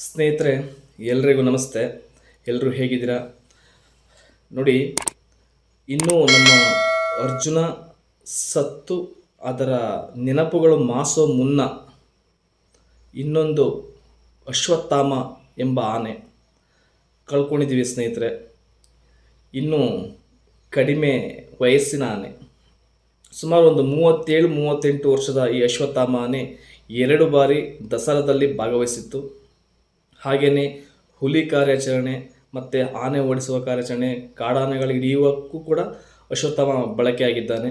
ಸ್ನೇಹಿತರೆ, ಎಲ್ರಿಗೂ ನಮಸ್ತೆ. ಎಲ್ಲರೂ ಹೇಗಿದ್ದೀರಾ? ನೋಡಿ, ಇನ್ನೂ ನಮ್ಮ ಅರ್ಜುನ ಸತ್ತು, ಅದರ ನೆನಪುಗಳು ಮಾಸೋ ಮುನ್ನ ಇನ್ನೊಂದು ಅಶ್ವತ್ಥಾಮ ಎಂಬ ಆನೆ ಕಳ್ಕೊಂಡಿದ್ದೀವಿ ಸ್ನೇಹಿತರೆ. ಇನ್ನೂ ಕಡಿಮೆ ವಯಸ್ಸಿನ ಆನೆ. ಸುಮಾರು ಒಂದು ಮೂವತ್ತೇಳು, ಮೂವತ್ತೆಂಟು ವರ್ಷದ ಈ ಅಶ್ವತ್ಥಾಮ ಆನೆ ಎರಡು ಬಾರಿ ದಸರಾದಲ್ಲಿ ಭಾಗವಹಿಸಿತ್ತು. ಹಾಗೆಯೇ ಹುಲಿ ಕಾರ್ಯಾಚರಣೆ ಮತ್ತು ಆನೆ ಓಡಿಸುವ ಕಾರ್ಯಾಚರಣೆ ಕಾಡಾನೆಗಳು ಹಿಡಿಯುವಕ್ಕೂ ಕೂಡ ಅಶ್ವತ್ಥಾಮ ಬಳಕೆಯಾಗಿದ್ದಾನೆ.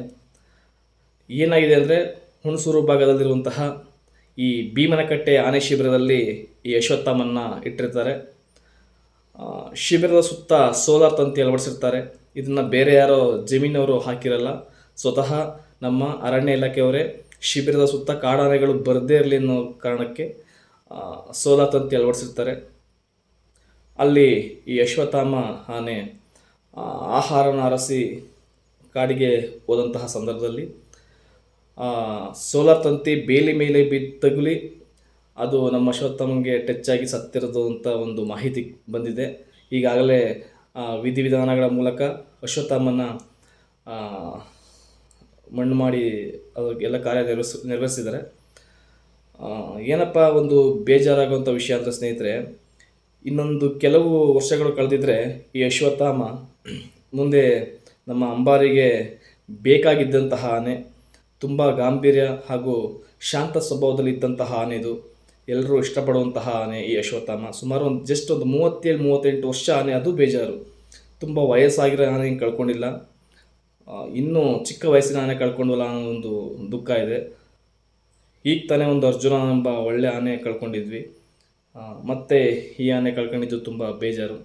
ಏನಾಗಿದೆ ಅಂದರೆ ಹುಣಸೂರು ಭಾಗದಲ್ಲಿರುವಂತಹ ಈ ಭೀಮನಕಟ್ಟೆ ಆನೆ ಶಿಬಿರದಲ್ಲಿ ಈ ಅಶ್ವತ್ಥಮನ್ನು ಇಟ್ಟಿರ್ತಾರೆ. ಶಿಬಿರದ ಸುತ್ತ ಸೋಲಾರ್ ತಂತಿ ಅಳವಡಿಸಿರ್ತಾರೆ. ಇದನ್ನು ಬೇರೆ ಯಾರೋ ಜಮೀನವರು ಹಾಕಿರಲ್ಲ. ಸ್ವತಃ ನಮ್ಮ ಅರಣ್ಯ ಇಲಾಖೆಯವರೇ ಶಿಬಿರದ ಸುತ್ತ ಕಾಡಾನೆಗಳು ಬರದೇ ಇರಲಿ ಅನ್ನೋ ಕಾರಣಕ್ಕೆ ಆ, ಸೋಲಾರ್ ತಂತಿ ಅಳವಡಿಸಿರ್ತಾರೆ. ಅಲ್ಲಿ ಈ ಅಶ್ವತ್ಥಾಮ ಆನೆ ಆಹಾರನ ಅರಸಿ ಕಾಡಿಗೆ ಹೋದಂತಹ ಸಂದರ್ಭದಲ್ಲಿ ಸೋಲಾರ್ ತಂತಿ ಬೇಲಿ ಮೇಲೆ ಬಿದ್ದು ತಗುಲಿ ಅದು ನಮ್ಮ ಅಶ್ವತ್ಥಾಮಂಗೆ ಟಚ್ ಆಗಿ ಸತ್ತಿರೋದು ಅಂತ ಒಂದು ಮಾಹಿತಿ ಬಂದಿದೆ. ಈಗಾಗಲೇ ವಿಧಿ ವಿಧಿವಿಧಾನಗಳ ಮೂಲಕ ಅಶ್ವತ್ಥಾಮನ ಮಣ್ಣು ಮಾಡಿ ಅದಕ್ಕೆಲ್ಲ ಕಾರ್ಯ ನಿರ್ವಹಿಸ್ ನಿರ್ವಹಿಸಿದ್ದಾರೆ. ಆ, ಏನಪ್ಪ ಒಂದು ಬೇಜಾರಾಗುವಂಥ ವಿಷಯ ಅಂದರೆ ಸ್ನೇಹಿತರೆ, ಇನ್ನೊಂದು ಕೆಲವು ವರ್ಷಗಳು ಕಳೆದಿದ್ರೆ ಈ ಅಶ್ವತ್ಥಾಮ ಮುಂದೆ ನಮ್ಮ ಅಂಬಾರಿಗೆ ಬೇಕಾಗಿದ್ದಂತಹ ಆನೆ, ತುಂಬ ಗಾಂಭೀರ್ಯ ಹಾಗೂ ಶಾಂತ ಸ್ವಭಾವದಲ್ಲಿ ಇದ್ದಂತಹ ಆನೆ ಇದು. ಎಲ್ಲರೂ ಇಷ್ಟಪಡುವಂತಹ ಆನೆ ಈ ಅಶ್ವತ್ಥಾಮ. ಸುಮಾರು ಒಂದು ಜಸ್ಟ್ ಒಂದು ಮೂವತ್ತೇಳು, ಮೂವತ್ತೆಂಟು ವರ್ಷ ಆನೆ, ಅದು ಬೇಜಾರು. ತುಂಬ ವಯಸ್ಸಾಗಿರೋ ಆನೆ ಕಳ್ಕೊಂಡಿಲ್ಲ. ಇನ್ನೂ ಚಿಕ್ಕ ವಯಸ್ಸಿನ ಆನೆ ಕಳ್ಕೊಂಡಲ್ಲ ಅನ್ನೋ ಒಂದು ದುಃಖ ಇದೆ. ಈಗ ತಾನೇ ಒಂದು ಅರ್ಜುನ ಎಂಬ ಒಳ್ಳೆ ಆನೆ ಕಳ್ಕೊಂಡಿದ್ವಿ. ಮತ್ತೆ ಈ ಆನೆ ಕಳ್ಕೊಂಡಿದ್ದು ತುಂಬ ಬೇಜಾರು.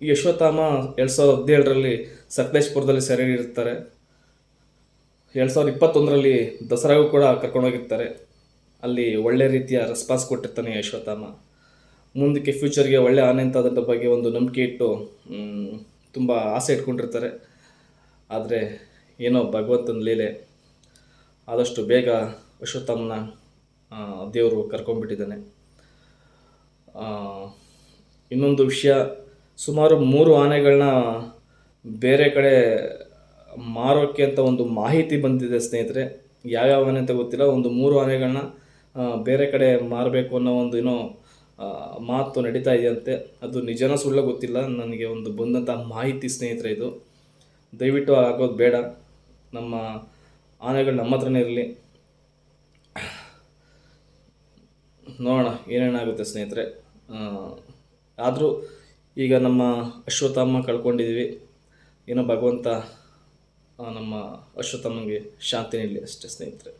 ಅಶ್ವತ್ಥಾಮ ಎರಡು ಸಾವಿರದ ಹದಿನೇಳರಲ್ಲಿ ಸಕಲೇಶ್ಪುರದಲ್ಲಿ ಸೆರೆ ಇರ್ತಾರೆ ಎರಡು ಸಾವಿರದ ಇಪ್ಪತ್ತೊಂದರಲ್ಲಿ ದಸರಾಗೂ ಕೂಡ ಕರ್ಕೊಂಡೋಗಿರ್ತಾರೆ. ಅಲ್ಲಿ ಒಳ್ಳೆ ರೀತಿಯ ರೆಸ್ಪಾನ್ಸ್ ಕೊಟ್ಟಿರ್ತಾನೆ ಯಶ್ವತ್ಥಾಮ ಮುಂದಕ್ಕೆ ಫ್ಯೂಚರ್ಗೆ ಒಳ್ಳೆ ಆನೆ ಅಂತ ಬಗ್ಗೆ ಒಂದು ನಂಬಿಕೆ ಇಟ್ಟು ತುಂಬ ಆಸೆ ಇಟ್ಕೊಂಡಿರ್ತಾರೆ. ಆದರೆ ಏನೋ ಭಗವಂತನ ಲೀಲೆ. ಆದಷ್ಟು ಬೇಗ ಅಶ್ವತ್ಥಾಮನ ಆ, ದೇವರು ಕರ್ಕೊಂಡ್ಬಿಟ್ಟಿದ್ದಾನೆ. ಇನ್ನೊಂದು ವಿಷಯ ಸುಮಾರು ಮೂರು ಆನೆಗಳನ್ನ ಬೇರೆ ಕಡೆ ಮಾರೋಕ್ಕೆ ಅಂತ ಒಂದು ಮಾಹಿತಿ ಬಂದಿದೆ ಸ್ನೇಹಿತರೆ. ಯಾವ್ಯಾವ ಆನೆ ಅಂತ ಗೊತ್ತಿಲ್ಲ ಒಂದು ಮೂರು ಆನೆಗಳನ್ನ ಬೇರೆ ಕಡೆ ಮಾರಬೇಕು ಅನ್ನೋ ಒಂದು ಏನೋ ಮಾತು ನಡೀತಾ ಇದೆಯಂತೆ. ಅದು ನಿಜನ ಸುಳ್ಳ ಗೊತ್ತಿಲ್ಲ ನನಗೆ ಒಂದು ಬಂದಂಥ ಮಾಹಿತಿ ಸ್ನೇಹಿತರೆ ಇದು. ದಯವಿಟ್ಟು ಆಗೋದು ಬೇಡ. ನಮ್ಮ ಆನೆಗಳು ನಮ್ಮ ಹತ್ರನೇ ಇರಲಿ. ನೋಡೋಣ ಏನೇನಾಗುತ್ತೆ ಸ್ನೇಹಿತರೆ. ಆದರೂ ಈಗ ನಮ್ಮ ಅಶ್ವತ್ಥಮ್ಮ ಕಳ್ಕೊಂಡಿದ್ದೀವಿ ಏನೋ ಭಗವಂತ ನಮ್ಮ ಅಶ್ವತ್ಥಮ್ಮನಿಗೆ ಶಾಂತಿ ನೀಡಲಿ ಅಷ್ಟೇ ಸ್ನೇಹಿತರೆ.